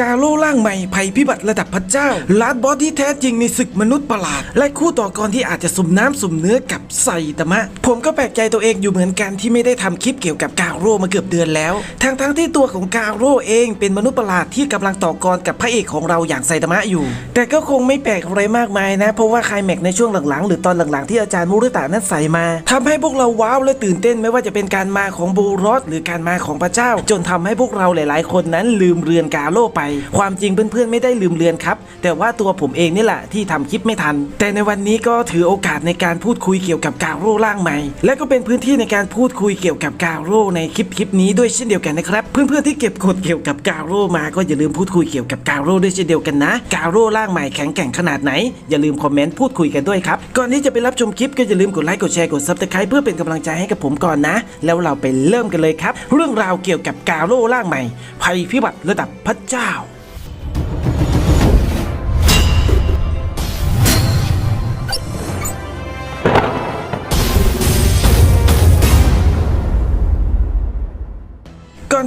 กาโลร่างใหม่ภัยพิบัติระดับพระเจ้าลาดบอสที่แท้จริงในศึกมนุษย์ประหลาด และคู่ต่อกรที่อาจจะสมน้ำสมเนื้อกับไซตามะ ผมก็แปลกใจตัวเองอยู่เหมือนกันที่ไม่ได้ทำคลิปเกี่ยวกับกาโร่มาเกือบเดือนแล้ว ทั้งทั้งๆที่ตัวของกาโร่เองเป็นมนุษย์ประหลาดที่กำลังต่อกรกับพระเอกของเราอย่างไซตามะอยู่ แต่ก็คงไม่แปลกอะไรมากมายนะ เพราะว่าไคลแม็กในช่วงหลังๆ หรือตอนหลังๆที่อาจารย์มูริตะนั้นใส่มาทำให้พวกเราว้าวและตื่นเต้นไม่ว่าจะเป็นการมาของบูรอสหรือการมาของพระเจ้า จนทำให้พวกเราหลาย ๆ คนนั้นลืมเรือนกาโร่ไปความจริงเพื่อนๆไม่ได้ลืมเรือนครับ แต่ว่าตัวผมเองนี่แหละที่ทำคลิปไม่ทัน แต่ในวันนี้ก็ถือโอกาสในการพูดคุยเกี่ยวกับกาโร่ร่างใหม่ และก็เป็นพื้นที่ในการพูดคุยเกี่ยวกับกาโร่ในคลิปคลิปนี้ด้วยเช่นเดียวกันนะครับ เพื่อนๆที่เก็บกดเกี่ยวกับกาโร่มาก็อย่าลืมพูดคุยเกี่ยวกับกาโร่ด้วยเช่นเดียวกันนะกาโร่ร่างใหม่แข็งแกร่งขนาดไหนอย่าลืมคอมเมนต์พูดคุยกันด้วยครับ ก่อนที่จะไปรับชมคลิปก็อย่าลืมกดไลค์กดแชร์กดซับสไครป์เพื่อเป็นกำลังใจให้กับผมก่อนนะ แล้วเราไปเริ่มกันเลยครับ เรื่องราวเกี่ยวกับกาโร่ร่างใหม่ภัยพิบัติระดับพระเจ้า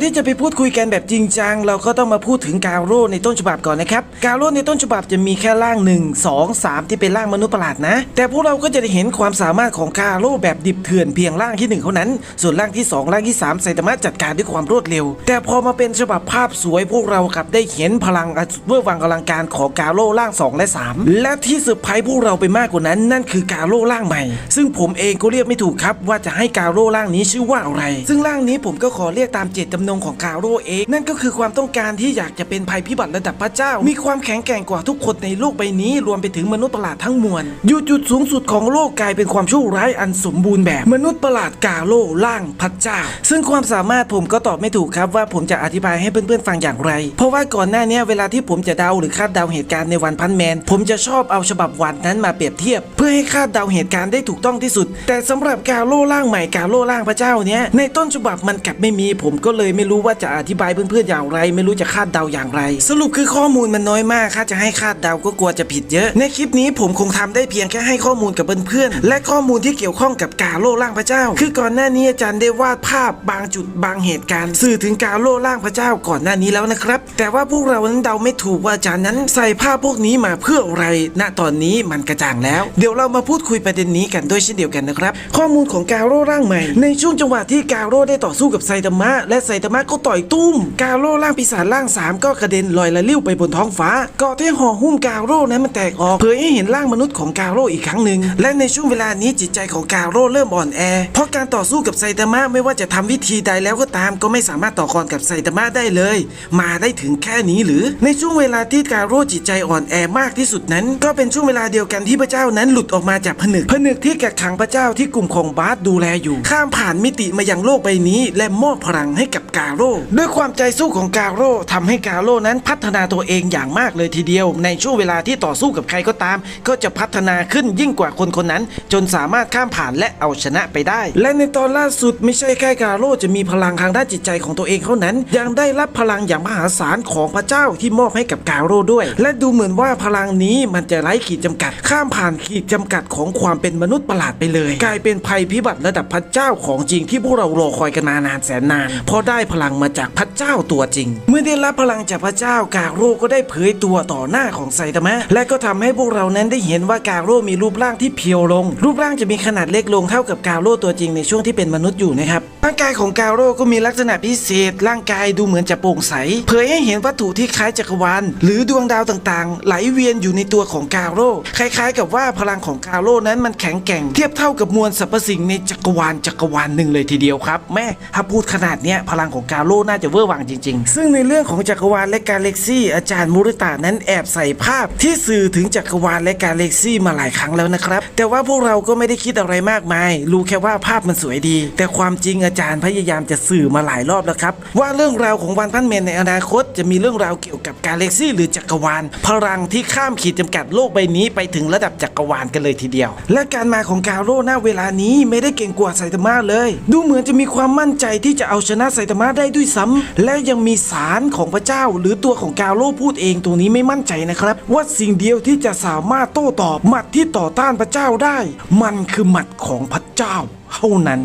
ที่จะไปพูดคุยกันแบบจริงจัง เราก็ต้องมาพูดถึงกาโร่ในต้นฉบับก่อนนะครับ กาโร่ในต้นฉบับจะมีแค่ร่าง 1 2 3 ที่เป็นร่างมนุษย์ประหลาดนะ แต่พวกเราก็จะได้เห็นความสามารถของกาโร่แบบดิบเถื่อนเพียงร่างที่ 1 เท่านั้น ส่วนร่างที่ 2 ร่างที่3ไซตามะจัดการด้วยความรวดเร็ว แต่พอมาเป็นฉบับภาพสวยพวกเรากลับได้เห็นพลังอันสุดเวอร์วังอลังการของกาโร่ร่าง 2 และ 3 และที่เซอร์ไพรส์พวกเราไปมากกว่านั้น นั่นคือกาโร่ร่างใหม่ ซึ่งผมเองก็เรียกไม่ถูกครับว่าจะให้กาโร่ร่างนี้ชื่อว่าอะไร ซึ่งร่างนี้ผมก็ขอเรียกตามเจตจำนนงของกาโร่เองนั่นก็คือความต้องการที่อยากจะเป็นภัยพิบัติระดับพระเจ้า มีความแข็งแกร่งกว่าทุกคนในโลกใบนี้ รวมไปถึงมนุษย์ประหลาดทั้งมวลอยู่จุดสูงสุดของโลกกลายเป็นความชั่วร้ายอันสมบูรณ์แบบ มนุษย์ประหลาดกาโร่ร่างพระเจ้า ซึ่งความสามารถผมก็ตอบไม่ถูกครับว่าผมจะอธิบายให้เพื่อนๆฟังอย่างไร เพราะว่าก่อนหน้านี้เวลาที่ผมจะเดาหรือคาดเดาเหตุการณ์ในวันพันแมน ผมจะชอบเอาฉบับวันนั้นมาเปรียบเทียบ เพื่อให้คาดเดาเหตุการณ์ได้ถูกต้องที่สุด แต่สำหรับกาโร่ร่างใหม่กาโร่ร่างพระเจ้าเนี้ยในต้นฉบับมันกลับไม่มีผมก็เลยไม่รู้ว่าจะอธิบายเพื่อนๆอย่างไร ไม่รู้จะคาดเดาอย่างไร สรุปคือข้อมูลมันน้อยมากถ้าจะให้คาดเดาก็กลัวจะผิดเยอะ ในคลิปนี้ผมคงทำได้เพียงแค่ให้ข้อมูลกับเพื่อนๆและข้อมูลที่เกี่ยวข้องกับกาโร่ร่างพระเจ้า คือก่อนหน้านี้อาจารย์ได้วาดภาพบางจุดบางเหตุการณ์ สื่อถึงกาโร่ร่างพระเจ้าก่อนหน้านี้แล้วนะครับ แต่ว่าพวกเรานั้นเดาไม่ถูกว่าอาจารย์นั้นใส่ภาพพวกนี้มาเพื่ออะไร ณตอนนี้มันกระจ่างแล้ว เดี๋ยวเรามาพูดคุยประเด็นนี้กันด้วยเช่นเดียวกันนะครับ ข้อมูลของกาโร่ร่างใหม่ ในช่วงจังหวะที่กาโร่ได้ต่อสู้กับไซตามะและไซตามะก็ต่อยตุ้ม กาโร่ร่างปีศาจร่างสามก็กระเด็นลอยละลิ้วไปบนท้องฟ้าเกาะที่ห่อหุ้มกาโร่นั้นมันแตกออกเผยให้เห็นร่างมนุษย์ของกาโร่อีกครั้งหนึ่งและในช่วงเวลานี้จิตใจของกาโร่เริ่มอ่อนแอ เพราะการต่อสู้กับไซตามะไม่ว่าจะทำวิธีใดแล้วก็ตามก็ไม่สามารถต่อกรกับไซตามะได้เลย มาได้ถึงแค่นี้หรือ ในช่วงเวลาที่กาโร่จิตใจอ่อนแอมากที่สุดนั้น ก็เป็นช่วงเวลาเดียวกันที่พระเจ้านั้นหลุดออกมาจากผนึกผนึกที่กักขังพระเจ้าที่กลุ่มของบาสดูแลอยู่ ข้ามผ่านมิติมายังโลกใบนี้ และมอบพลังให้กับกาโร่ด้วยความใจสู้ของกาโร่ทำให้กาโร่นั้นพัฒนาตัวเองอย่างมากเลยทีเดียว ในช่วงเวลาที่ต่อสู้กับใครก็ตาม ก็จะพัฒนาขึ้นยิ่งกว่าคนคนนั้น จนสามารถข้ามผ่านและเอาชนะไปได้ และในตอนล่าสุดไม่ใช่แค่กาโร่จะมีพลังทางด้านจิตใจของตัวเองเท่านั้น ยังได้รับพลังอย่างมหาศาลของพระเจ้าที่มอบให้กับกาโร่ด้วย และดูเหมือนว่าพลังนี้มันจะไร้ขีดจำกัด ข้ามผ่านขีดจำกัดของความเป็นมนุษย์ประหลาดไปเลย กลายเป็นภัยพิบัติระดับพระเจ้าของจริงที่พวกเรารอคอยกันมานานแสนนานเพราะได้พลังมาจากพระเจ้าตัวจริง เมื่อได้รับพลังจากพระเจ้ากาโร่ก็ได้เผยตัวต่อหน้าของไซตามะ และก็ทำให้พวกเรานั้นได้เห็นว่ากาโร่มีรูปร่างที่เพียวลง รูปร่างจะมีขนาดเล็กลงเท่ากับกาโร่ตัวจริงในช่วงที่เป็นมนุษย์อยู่นะครับ ร่างกายของกาโร่ก็มีลักษณะพิเศษ ร่างกายดูเหมือนจะโปร่งใส เผยให้เห็นวัตถุที่คล้ายจักรวาลหรือดวงดาวต่างๆ ไหลเวียนอยู่ในตัวของกาโร่คล้ายๆ กับว่าพลังของกาโร่นั้นมันแข็งแกร่ง เทียบเท่ากับมวลสรรพสิ่งในจักรวาลจักรวาลหนึ่งเลยทีเดียวครับ แม่ถ้าพูดขนาดเนี้ยพลังของกาโร่น่าจะเวอร์วังจริง ๆ ซึ่งในเรื่องของจักรวาลและกาแล็กซี่ อาจารย์มูริตะนั้นแอบใส่ภาพที่สื่อถึงจักรวาลและกาแล็กซี่มาหลายครั้งแล้วนะครับแต่ว่าพวกเราก็ไม่ได้คิดอะไรมากมาย รู้แค่ว่าภาพมันสวยดี แต่ความจริงอาจารย์พยายามจะสื่อมาหลายรอบแล้วครับ ว่าเรื่องราวของวันพันแมนในอนาคต จะมีเรื่องราวเกี่ยวกับกาแล็กซี่หรือจักรวาล พลังที่ข้ามขีดจำกัดโลกใบนี้ไปถึงระดับจักรวาลกันเลยทีเดียว และการมาของกาโร่ณเวลานี้ไม่ได้เก่งกว่าไซตามะเลย ดูเหมือนจะมีความมั่นใจที่จะเอาชนะไซตามะได้ด้วยซ้ำและยังมีสารของพระเจ้า หรือตัวของกาโร่พูดเองตัวนี้ไม่มั่นใจนะครับ ว่าสิ่งเดียวที่จะสามารถโต้ตอบหมัดที่ต่อต้านพระเจ้าได้ มันคือหมัดของพระเจ้า เท่านั้น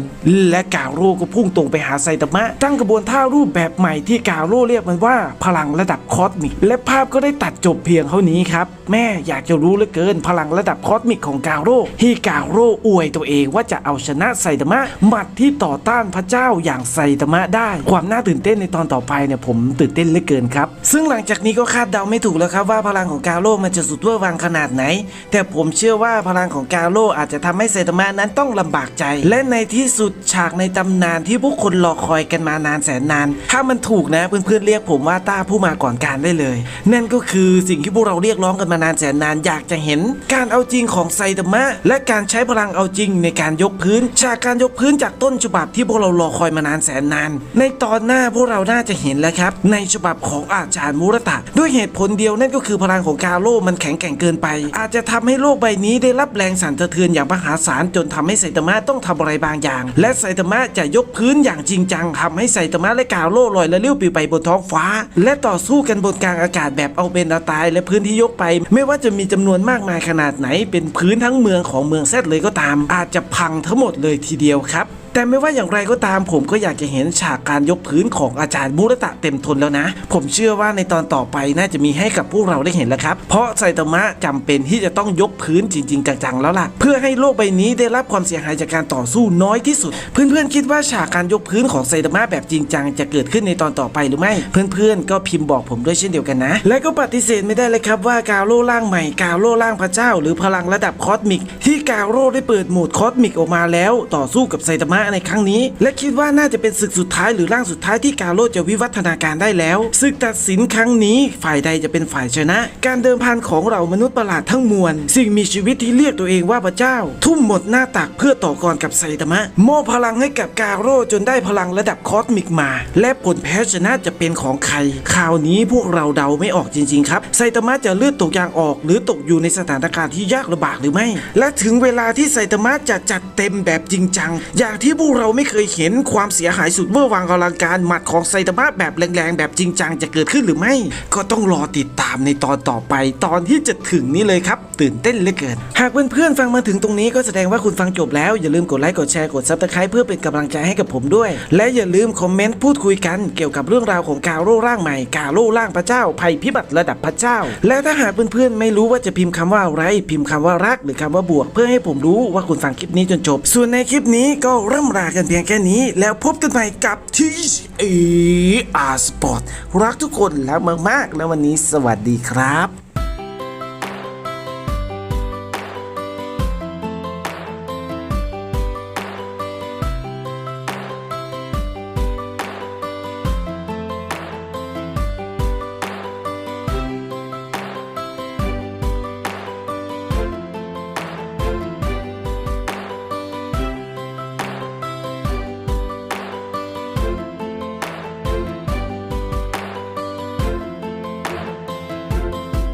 และกาโร่ก็พุ่งตรงไปหาไซตามะ ตั้งกระบวนท่ารูปแบบใหม่ที่กาโร่เรียกมันว่า พลังระดับคอสมิก และภาพก็ได้ตัดจบเพียงเท่านี้ครับ แม่อยากจะรู้เหลือเกิน พลังระดับคอสมิกของกาโร่ที่กาโร่อวยตัวเองว่าจะเอาชนะไซตามะหมัดที่ต่อต้านพระเจ้าอย่างไซตามะได้ ความน่าตื่นเต้นในตอนต่อไปเนี่ยผมตื่นเต้นเหลือเกินครับ ซึ่งหลังจากนี้ก็คาดเดาไม่ถูกแล้วครับว่าพลังของกาโร่มันจะสุดเวอร์วังขนาดไหน แต่ผมเชื่อว่าพลังของกาโร่อาจจะทำให้ไซตามะนั้นต้องลำบากใจและและในที่สุดฉากในตำนานที่พวกคนรอคอยกันมานานแสนนาน ถ้ามันถูกนะเพื่อนๆเรียกผมว่าต้าผู้มาก่อนการได้เลย นั่นก็คือสิ่งที่พวกเราเรียกร้องกันมานานแสนนานอยากจะเห็น การเอาจริงของไซตามะ และการใช้พลังเอาจริงในการยกพื้น ฉากการยกพื้นจากต้นฉบับที่พวกเรารอคอยมานานแสนนาน ในตอนหน้าพวกเราน่าจะเห็นแล้วครับ ในฉบับของอาจารย์มุรตะ ด้วยเหตุผลเดียวนั่นก็คือพลังของกาโร่มันแข็งแกร่งเกินไป อาจจะทำให้โลกใบนี้ได้รับแรงสั่นสะเทือนอย่างมหาศาลจนทำให้ไซตามะต้องทำอะไรบางอย่าง และไซตามะจะยกพื้นอย่างจริงจังทำให้ไซตามะและกาโร่ลอยละลิ้วปิวไปบนท้องฟ้า และต่อสู้กันบนกลางอากาศแบบเอาเป็นเอาตาย และพื้นที่ยกไป ไม่ว่าจะมีจำนวนมากมายขนาดไหน เป็นพื้นทั้งเมืองของเมืองแซดเลยก็ตาม อาจจะพังทั้งหมดเลยทีเดียวครับ แต่ไม่ว่าอย่างไรก็ตามผมก็อยากจะเห็นฉากการยกพื้นของอาจารย์มุรตะเต็มทนแล้วนะ ผมเชื่อว่าในตอนต่อไปน่าจะมีให้กับพวกเราได้เห็นแล้วครับ เพราะไซตามะจำเป็นที่จะต้องยกพื้นจริง ๆ จังๆแล้วล่ะ เพื่อให้โลกใบนี้ได้รับความเสียหายจากการต่อสู้น้อยที่สุด เพื่อนๆคิดว่าฉากการยกพื้นของไซตามะแบบจริงจังจะเกิดขึ้นในตอนต่อไปหรือไม่ เพื่อนๆก็พิมพ์บอกผมด้วยเช่นเดียวกันนะ และก็ปฏิเสธไม่ได้เลยครับว่ากาโร่ร่างใหม่กาโร่ร่างพระเจ้า หรือพลังระดับคอสมิก ที่กาโร่ได้เปิดโหมดคอสมิกออกมาแล้ว ต่อสู้กับไซตามะในครั้งนี้ และคิดว่าน่าจะเป็นศึกสุดท้ายหรือร่างสุดท้ายที่กาโร่จะวิวัฒนาการได้แล้วศึกตัดสินครั้งนี้ฝ่ายใดจะเป็นฝ่ายชนะ การเดิมพันของเรามนุษย์ประหลาดทั้งมวล สิ่งมีชีวิตที่เรียกตัวเองว่าพระเจ้า ทุ่มหมดหน้าตักเพื่อต่อกรกับไซตามะมอบพลังให้กับกาโร่จนได้พลังระดับคอสมิกมา และผลแพ้ชนะจะเป็นของใครคราวนี้พวกเราเดาไม่ออกจริงๆครับไซตามะจะเลือดตกยางออก หรือตกอยู่ในสถานการณ์ที่ยากลำบากหรือไม่ และถึงเวลาที่ไซตามะจะจัดเต็มแบบจริงจังอย่างที่พวกเราไม่เคยเห็นความเสียหายสุดเมื่อวางอลังการหมัดของไซตามะแบบแรงๆ แบบจริงจังจะเกิดขึ้นหรือไม่ ก็ต้องรอติดตามในตอนต่อไปตอนที่จะถึงนี้เลยครับ ตื่นเต้นเหลือเกิน หากเพื่อนๆฟังมาถึงตรงนี้ก็แสดงว่าคุณฟังจบแล้ว อย่าลืมกดไลค์กดแชร์กดซับสไครป์เพื่อเป็นกำลังใจให้กับผมด้วย และอย่าลืมคอมเมนต์พูดคุยกันเกี่ยวกับเรื่องราวของกาโร่ร่างใหม่กาโร่ร่างพระเจ้า ภัยพิบัติระดับพระเจ้า และถ้าหากเพื่อนๆไม่รู้ว่าจะพิมพ์คำว่าอะไรพิมพ์คำว่ารักหรือคำว่าบวก เพื่อให้ผมรู้ว่าคุณฟังคลิปนี้จนจบ ส่วนในคลิปนี้ก็ร่ำลากันเพียงแค่นี้ แล้วพบกันใหม่กับทีเออาร์สปอร์ตรักทุกคนแล้วมากๆ แล้ววันนี้สวัสดีครับ